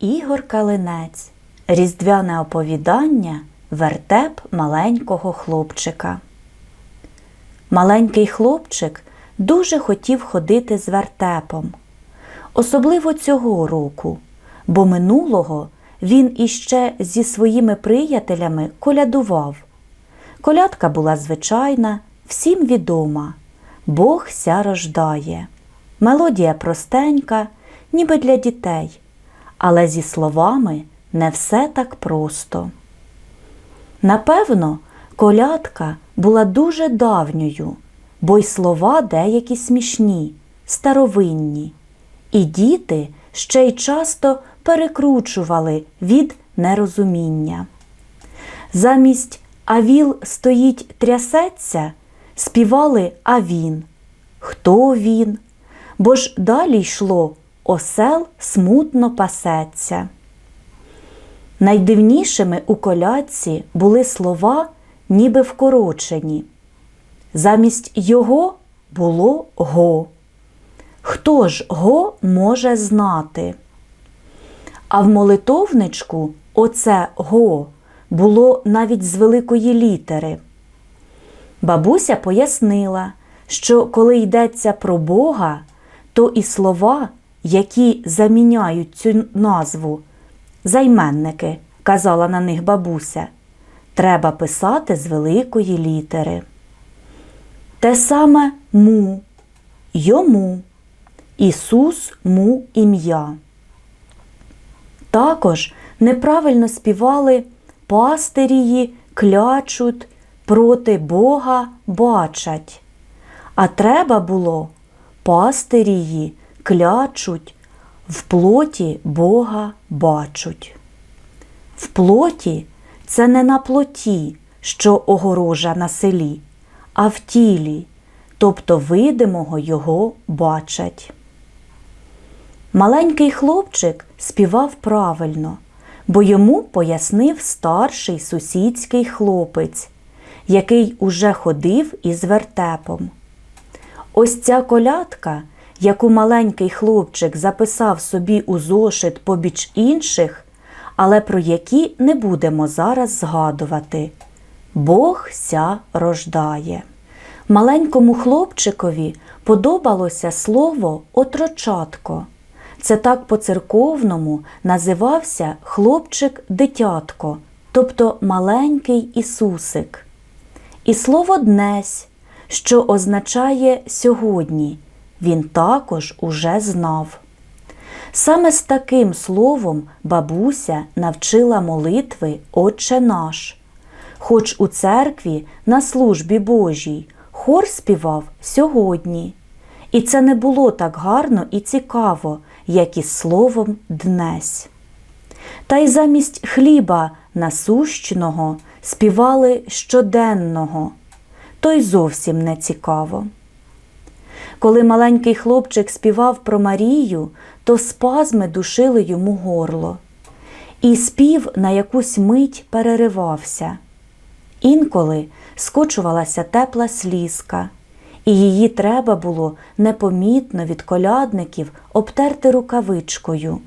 Ігор Калинець. Різдвяне оповідання Вертеп маленького хлопчика. Маленький хлопчик дуже хотів ходити з вертепом. Особливо цього року, бо минулого він іще зі своїми приятелями колядував. Колядка була звичайна, всім відома. Бог ся рождає. Мелодія простенька, ніби для дітей, але зі словами не все так просто. Напевно, колядка була дуже давньою, бо й слова деякі смішні, старовинні, і діти ще й часто перекручували від нерозуміння. Замість Авіл стоїть трясеться, співали А він. Хто він? Бо ж далі йшло осел смутно пасеться. Найдивнішими у колядці були слова, ніби вкорочені. Замість його було го. Хто ж го може знати? А в молитовничку оце го було навіть з великої літери. Бабуся пояснила, що коли йдеться про Бога, то і слова, які заміняють цю назву, займенники, казала на них бабуся, треба писати з великої літери. Те саме му, йому, Ісус му ім'я. Також неправильно співали пастирії клячуть, проти Бога бачать. А треба було пастирії клячуть, в плоті Бога бачуть. В плоті це не на плоті, що огорожа на селі, а в тілі, тобто видимого його бачать. Маленький хлопчик співав правильно, бо йому пояснив старший сусідський хлопець, який уже ходив із вертепом. Ось ця колядка, яку маленький хлопчик записав собі у зошит побіч інших, але про які не будемо зараз згадувати. Бог ся рождає. Маленькому хлопчикові подобалося слово отрочатко. Це так по-церковному називався хлопчик-дитятко, тобто маленький Ісусик. І слово днесь, що означає сьогодні, він також уже знав. Саме з таким словом бабуся навчила молитви Отче наш. Хоч у церкві на службі Божій хор співав сьогодні. І це не було так гарно і цікаво, як із словом днесь. Та й замість хліба насущного співали щоденного, то й зовсім не цікаво. Коли маленький хлопчик співав про Марію, то спазми душили йому горло, і спів на якусь мить переривався. Інколи скочувалася тепла слізка, і її треба було непомітно від колядників обтерти рукавичкою.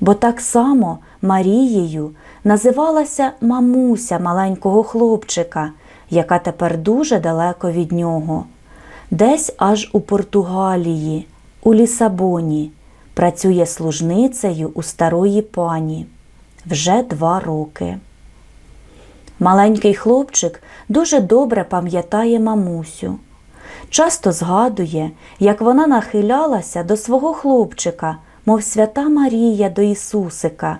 Бо так само Марією називалася мамуся маленького хлопчика, яка тепер дуже далеко від нього, десь аж у Португалії, у Лісабоні, працює служницею у старої пані вже два роки. Маленький хлопчик дуже добре пам'ятає мамусю. Часто згадує, як вона нахилялася до свого хлопчика, мов свята Марія до Ісусика,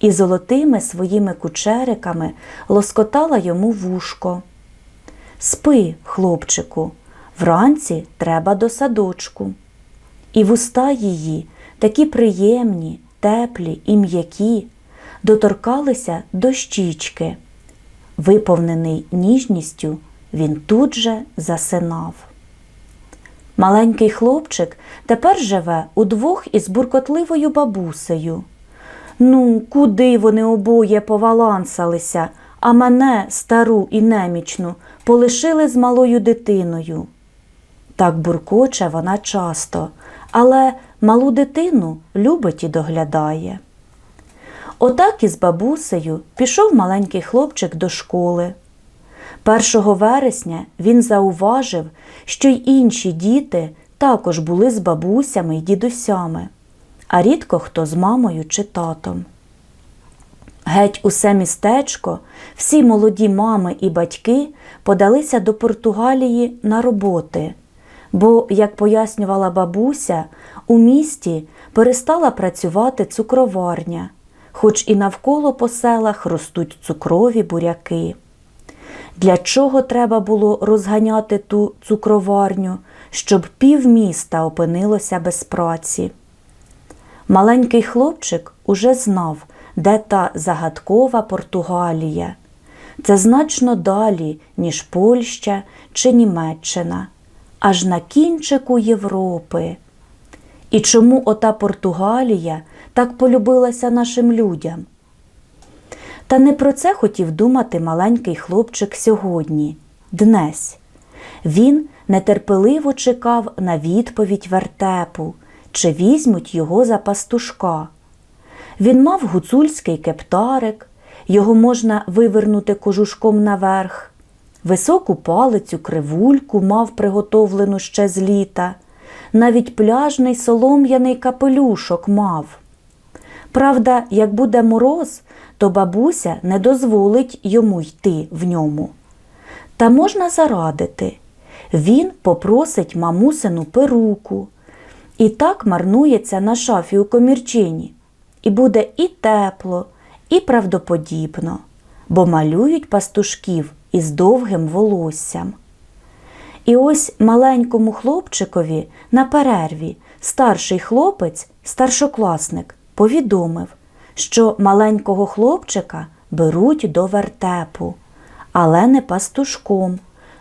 і золотими своїми кучериками лоскотала йому вушко. Спи, хлопчику, вранці треба до садочку. І вуста її, такі приємні, теплі і м'які, доторкалися до щічки. Виповнений ніжністю, він тут же засинав. Маленький хлопчик тепер живе удвох із буркотливою бабусею. Ну, куди вони обоє повалансалися, а мене, стару і немічну, полишили з малою дитиною. Так буркоче вона часто, але малу дитину любить і доглядає. Отак із бабусею пішов маленький хлопчик до школи. 1 вересня він зауважив, що й інші діти також були з бабусями й дідусями, а рідко хто з мамою чи татом. Геть усе містечко, всі молоді мами і батьки подалися до Португалії на роботи, бо, як пояснювала бабуся, у місті перестала працювати цукроварня, хоч і навколо по селах ростуть цукрові буряки. Для чого треба було розганяти ту цукроварню, щоб півміста опинилося без праці? Маленький хлопчик уже знав, де та загадкова Португалія. Це значно далі, ніж Польща чи Німеччина, аж на кінчику Європи. І чому ота Португалія так полюбилася нашим людям? Та не про це хотів думати маленький хлопчик сьогодні, днесь. Він нетерпеливо чекав на відповідь вертепу, чи візьмуть його за пастушка. Він мав гуцульський кептарик, його можна вивернути кожушком наверх, високу палицю, кривульку мав приготовлену ще з літа, навіть пляжний солом'яний капелюшок мав. Правда, як буде мороз, то бабуся не дозволить йому йти в ньому. Та можна зарадити. Він попросить мамусину перуку. І так марнується на шафі у комірчині. І буде і тепло, і правдоподібно, бо малюють пастушків із довгим волоссям. І ось маленькому хлопчикові на перерві старший хлопець, старшокласник, повідомив, що маленького хлопчика беруть до вертепу, але не пастушком,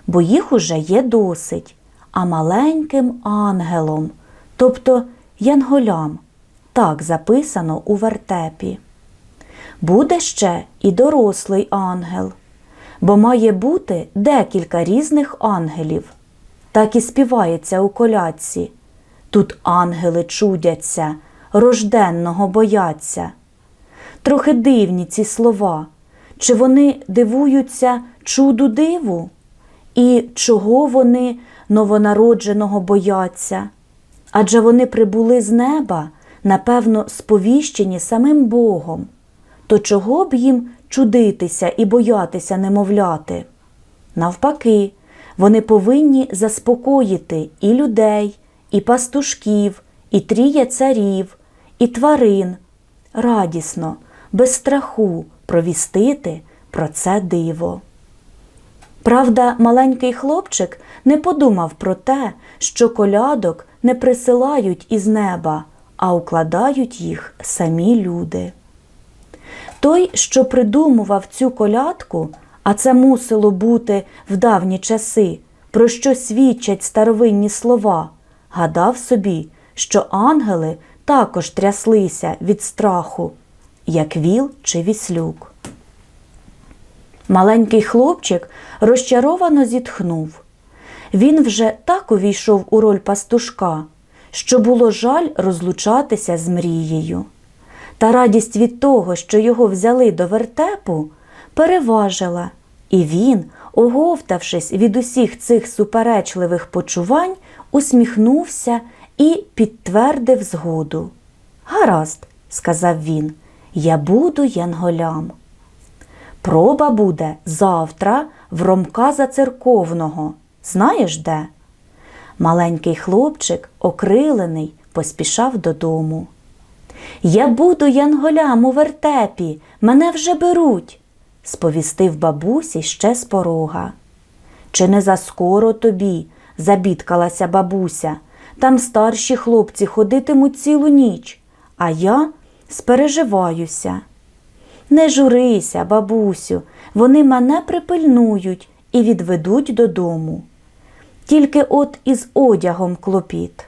бо їх уже є досить, а маленьким ангелом, тобто янголям. Так записано у вертепі. Буде ще і дорослий ангел, бо має бути декілька різних ангелів. Так і співається у колядці. Тут ангели чудяться, рожденного бояться. Трохи дивні ці слова. Чи вони дивуються чуду диву? І чого вони новонародженого бояться? Адже вони прибули з неба, напевно, сповіщені самим Богом. То чого б їм чудитися і боятися немовляти? Навпаки, вони повинні заспокоїти і людей, і пастушків, і тріє царів, і тварин, радісно, без страху провістити про це диво. Правда, маленький хлопчик не подумав про те, що колядок не присилають із неба, а укладають їх самі люди. Той, що придумував цю колядку, а це мусило бути в давні часи, про що свідчать старовинні слова, гадав собі, що ангели також тряслися від страху, як віл чи віслюк. Маленький хлопчик розчаровано зітхнув. Він вже так увійшов у роль пастушка, що було жаль розлучатися з мрією. Та радість від того, що його взяли до вертепу, переважила, і він, оговтавшись від усіх цих суперечливих почувань, усміхнувся і підтвердив згоду. Гаразд, сказав він, я буду янголям. Проба буде завтра в Ромка Зацерковного. Знаєш де? Маленький хлопчик, окрилений, поспішав додому. Я буду янголям у вертепі, мене вже беруть, сповістив бабусі ще з порога. Чи не заскоро тобі? забідкалася бабуся. Там старші хлопці ходитимуть цілу ніч, а я спереживаюся. Не журися, бабусю, вони мене припильнують і відведуть додому. Тільки от із одягом клопіт.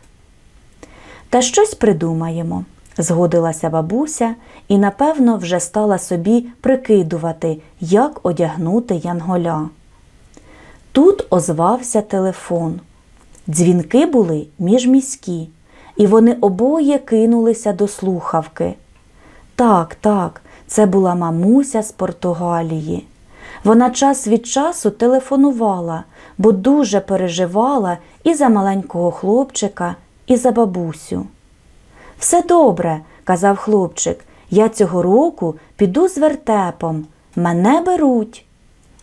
Та щось придумаємо, згодилася бабуся і, напевно, вже стала собі прикидувати, як одягнути янголя. Тут озвався телефон. Дзвінки були міжміські, і вони обоє кинулися до слухавки. Так, так, Це була мамуся з Португалії. Вона час від часу телефонувала, бо дуже переживала і за маленького хлопчика, і за бабусю. Все добре, казав хлопчик, я цього року піду з вертепом, мене беруть.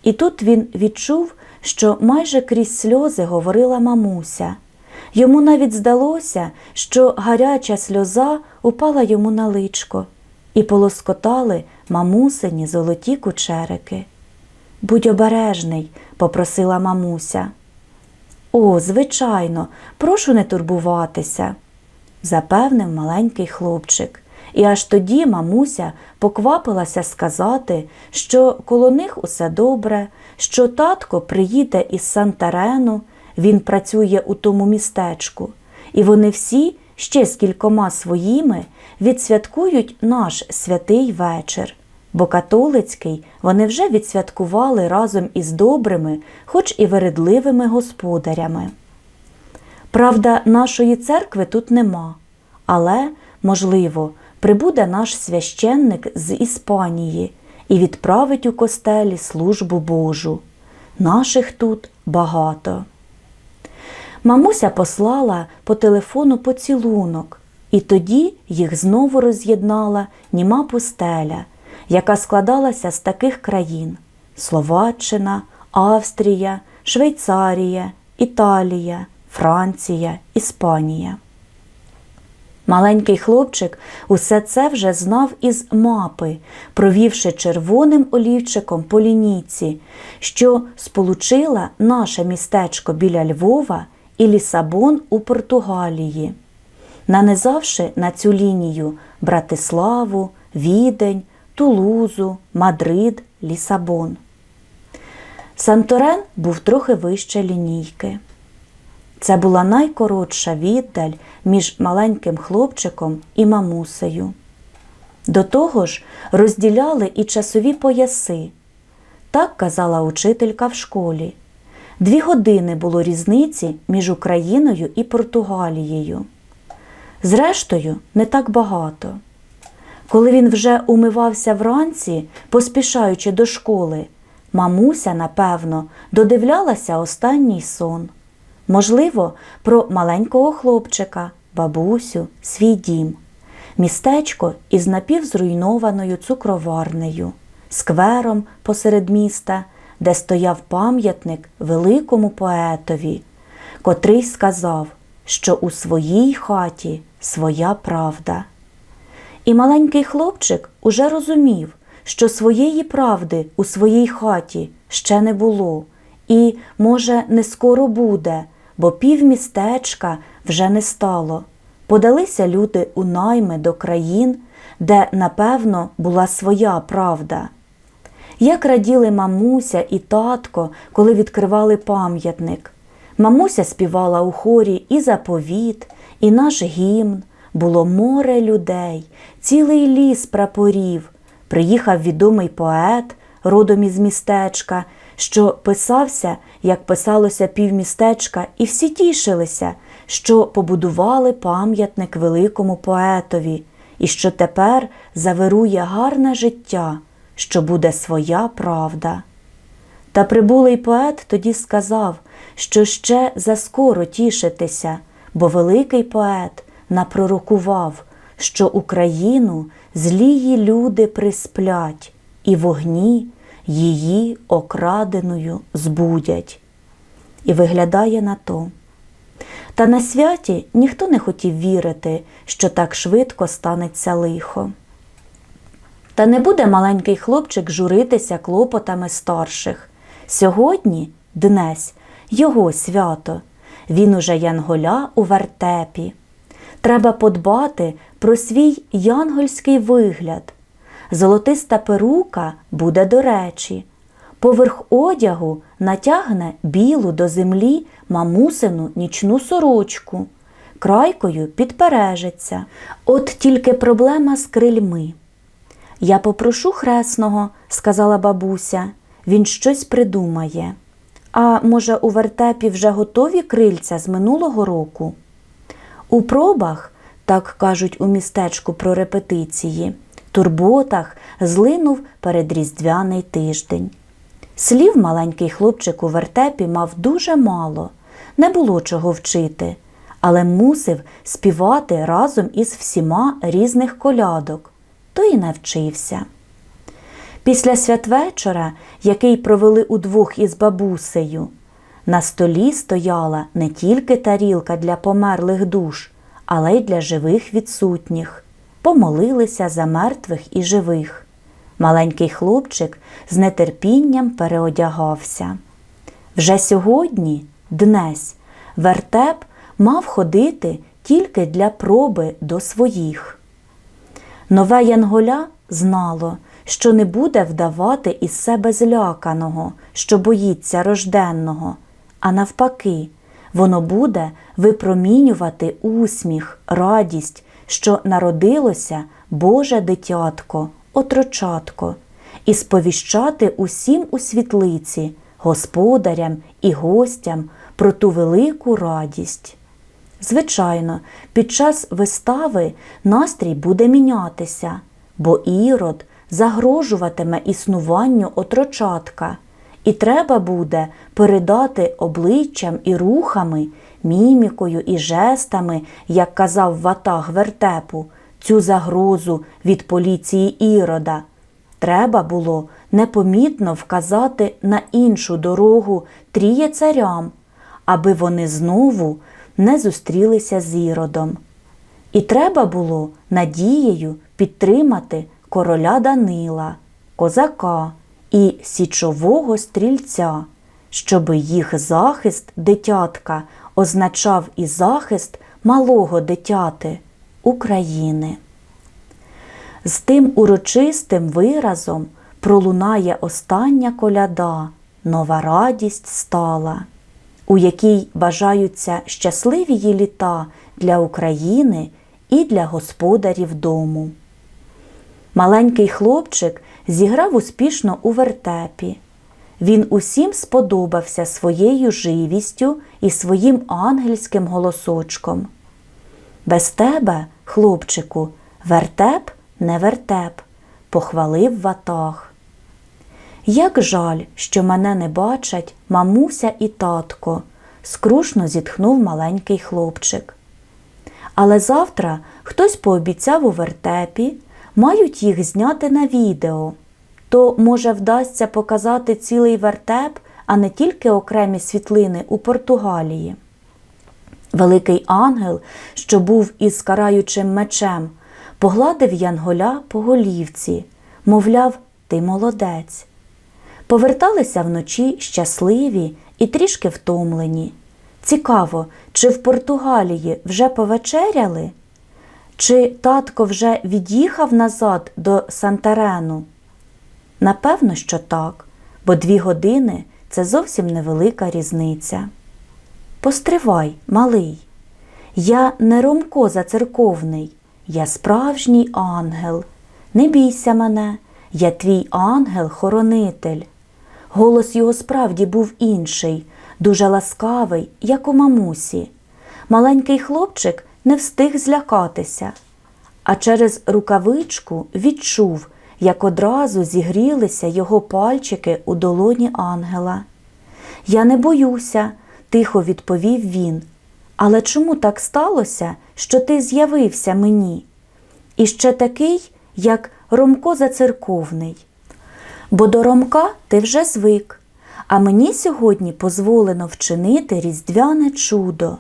І тут він відчув, що майже крізь сльози говорила мамуся. Йому навіть здалося, що гаряча сльоза упала йому на личко, і полоскотали мамусині золоті кучерики. Будь обережний, попросила мамуся. О, звичайно, прошу не турбуватися, запевнив маленький хлопчик. І аж тоді мамуся поквапилася сказати, що коло них усе добре, що татко приїде із Сантарену, він працює у тому містечку, і вони всі ще з кількома своїми відсвяткують наш святий вечір, бо католицький вони вже відсвяткували разом із добрими, хоч і вередливими господарями. Правда, нашої церкви тут нема, але, можливо, прибуде наш священник з Іспанії і відправить у костелі службу Божу. Наших тут багато. Мамуся послала по телефону поцілунок, і тоді їх знову роз'єднала німа пустеля, яка складалася з таких країн: Словаччина, Австрія, Швейцарія, Італія, Франція, Іспанія. Маленький хлопчик усе це вже знав із мапи, провівши червоним олівчиком по лінійці, що сполучила наше містечко біля Львова і Лісабон у Португалії, нанизавши на цю лінію Братиславу, Відень, Тулузу, Мадрид, Лісабон. Санторен був трохи вище лінійки. Це була найкоротша віддаль між маленьким хлопчиком і мамусею. До того ж, розділяли і часові пояси. Так казала учителька в школі. Дві години було різниці між Україною і Португалією. Зрештою, не так багато. Коли він вже умивався вранці, поспішаючи до школи, мамуся, напевно, додивлялася останній сон. Можливо, про маленького хлопчика, бабусю, свій дім, містечко із напівзруйнованою цукроварнею, сквером посеред міста, де стояв пам'ятник великому поетові, котрий сказав, що у своїй хаті своя правда. І маленький хлопчик уже розумів, що своєї правди у своїй хаті ще не було, і, може, не скоро буде бо півмістечка вже не стало. Подалися люди у найми до країн, де, напевно, була своя правда. Як раділи мамуся і татко, коли відкривали пам'ятник. Мамуся співала у хорі і заповіт, і наш гімн. Було море людей, цілий ліс прапорів. Приїхав відомий поет, родом із містечка, що писався, як писалося півмістечка, і всі тішилися, що побудували пам'ятник великому поетові, і що тепер завирує гарне життя, що буде своя правда. Та прибулий поет тоді сказав, що ще заскоро тішитися, бо великий поет напророкував, що Україну злії люди присплять, і вогні її окраденою збудять. І виглядає на то. Та на святі ніхто не хотів вірити, що так швидко станеться лихо. Та не буде маленький хлопчик журитися клопотами старших. Сьогодні, днесь, його свято, він уже янголя у вертепі. Треба подбати про свій янгольський вигляд, золотиста перука буде до речі. Поверх одягу натягне білу до землі мамусину нічну сорочку, крайкою підпережеться. От тільки проблема з крильми. Я попрошу хресного, сказала бабуся, він щось придумає. А може, у вертепі вже готові крильця з минулого року? У пробах, так кажуть у містечку про репетиції, турботах злинув передріздвяний тиждень. Слів маленький хлопчик у вертепі мав дуже мало, не було чого вчити, але мусив співати разом із всіма різних колядок, то й навчився. Після святвечора, який провели удвох із бабусею, на столі стояла не тільки тарілка для померлих душ, але й для живих відсутніх. Помолилися за мертвих і живих. Маленький хлопчик з нетерпінням переодягався. Вже сьогодні, днесь, вертеп мав ходити тільки для проби до своїх. Нове Янголя знало, що не буде вдавати із себе зляканого, що боїться рожденного, а навпаки, воно буде випромінювати усміх, радість, що народилося Боже дитятко, отрочатко, і сповіщати усім у світлиці, господарям і гостям про ту велику радість. Звичайно, під час вистави настрій буде мінятися, бо ірод загрожуватиме існуванню отрочатка, і треба буде передати обличчям і рухами, мімікою і жестами, як казав ватаг вертепу, цю загрозу від поліції ірода. Треба було непомітно вказати на іншу дорогу тріє царям, аби вони знову не зустрілися з іродом. І треба було надією підтримати короля Данила, козака і січового стрільця, щоби їх захист дитятка означав і захист малого дитяти України. З тим урочистим виразом пролунає остання коляда, нова радість стала, у якій бажаються щасливі її літа для України і для господарів дому. Маленький хлопчик зіграв успішно у вертепі. Він усім сподобався своєю живістю і своїм ангельським голосочком. Без тебе, хлопчику, вертеп не вертеп, похвалив ватаг. Як жаль, що мене не бачать мамуся і татко, скрушно зітхнув маленький хлопчик. Але завтра хтось пообіцяв у вертепі, мають їх зняти на відео. То, може, вдасться показати цілий вертеп, а не тільки окремі світлини у Португалії. Великий ангел, що був із караючим мечем, погладив Янголя по голівці, мовляв, ти молодець. Поверталися вночі щасливі і трішки втомлені. Цікаво, чи в Португалії вже повечеряли? Чи татко вже від'їхав назад до Сантарену? Напевно, що так, бо дві години це зовсім невелика різниця. Постривай, малий, я не Ромко зацерковний, я справжній ангел. Не бійся мене, я твій ангел-хоронитель. Голос його справді був інший, дуже ласкавий, як у мамусі. Маленький хлопчик не встиг злякатися, а через рукавичку відчув, як одразу зігрілися його пальчики у долоні ангела. Я не боюся, тихо відповів він. Але чому так сталося, що ти з'явився мені? І ще такий, як Ромко зацерковний. Бо до Ромка ти вже звик, а мені сьогодні дозволено вчинити різдвяне чудо.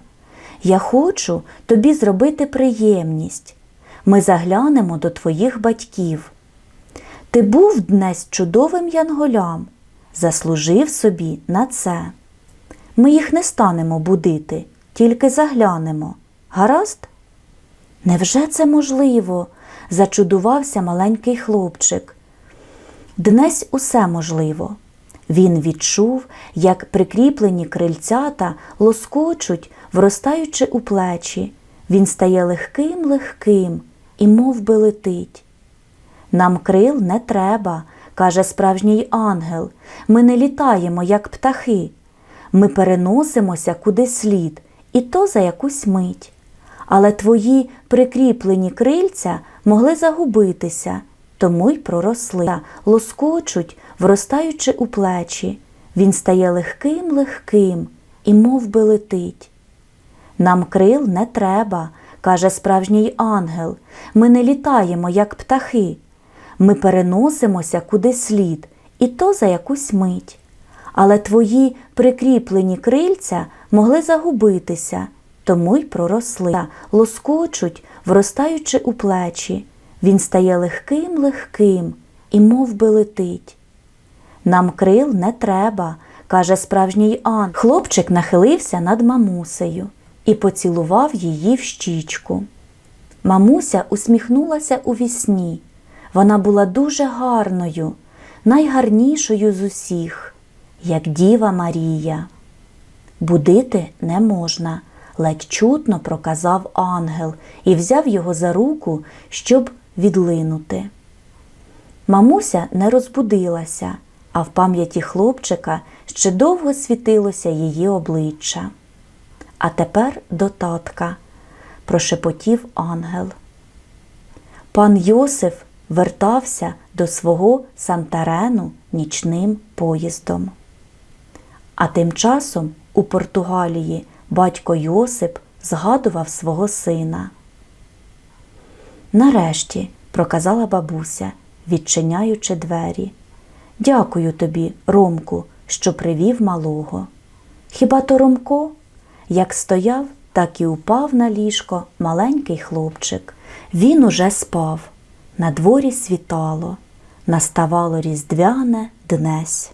Я хочу тобі зробити приємність. Ми заглянемо до твоїх батьків. Ти був днес чудовим янголям, заслужив собі на це. Ми їх не станемо будити, тільки заглянемо. Гаразд? Невже це можливо? зачудувався маленький хлопчик. Днесь усе можливо. Він відчув, як прикріплені крильцята лоскочуть, вростаючи у плечі. Він стає легким, легким і мов би, летить. Нам крил не треба, каже справжній ангел. Ми не літаємо, як птахи. Ми переносимося куди слід, і то за якусь мить. Але твої прикріплені крильця могли загубитися, тому й проросли, лоскочуть, вростаючи у плечі. Він стає легким, легким і мов би летить. Нам крил не треба, каже справжній ангел. Ми не літаємо, як птахи. Ми переносимося куди слід, і то за якусь мить. Але твої прикріплені крильця могли загубитися, тому й проросли, лоскочуть, вростаючи у плечі. Він стає легким, легким і мов би летить. Нам крил не треба, каже справжній ан. Хлопчик нахилився над мамусею і поцілував її в щічку. Мамуся усміхнулася у вісні. Вона була дуже гарною, найгарнішою з усіх, як Діва Марія. Будити не можна, ледь чутно проказав ангел і взяв його за руку, щоб відлинути. Мамуся не розбудилася, а в пам'яті хлопчика ще довго світилося її обличчя. А тепер до татка, прошепотів ангел. Пан Йосиф вертався до свого Сантарену нічним поїздом. А тим часом у Португалії батько Йосип згадував свого сина. Нарешті, проказала бабуся, відчиняючи двері. Дякую тобі, Ромку, що привів малого. Хіба то Ромко? Як стояв, так і упав на ліжко маленький хлопчик. Він уже спав. На дворі світало, наставало різдвяне днесь.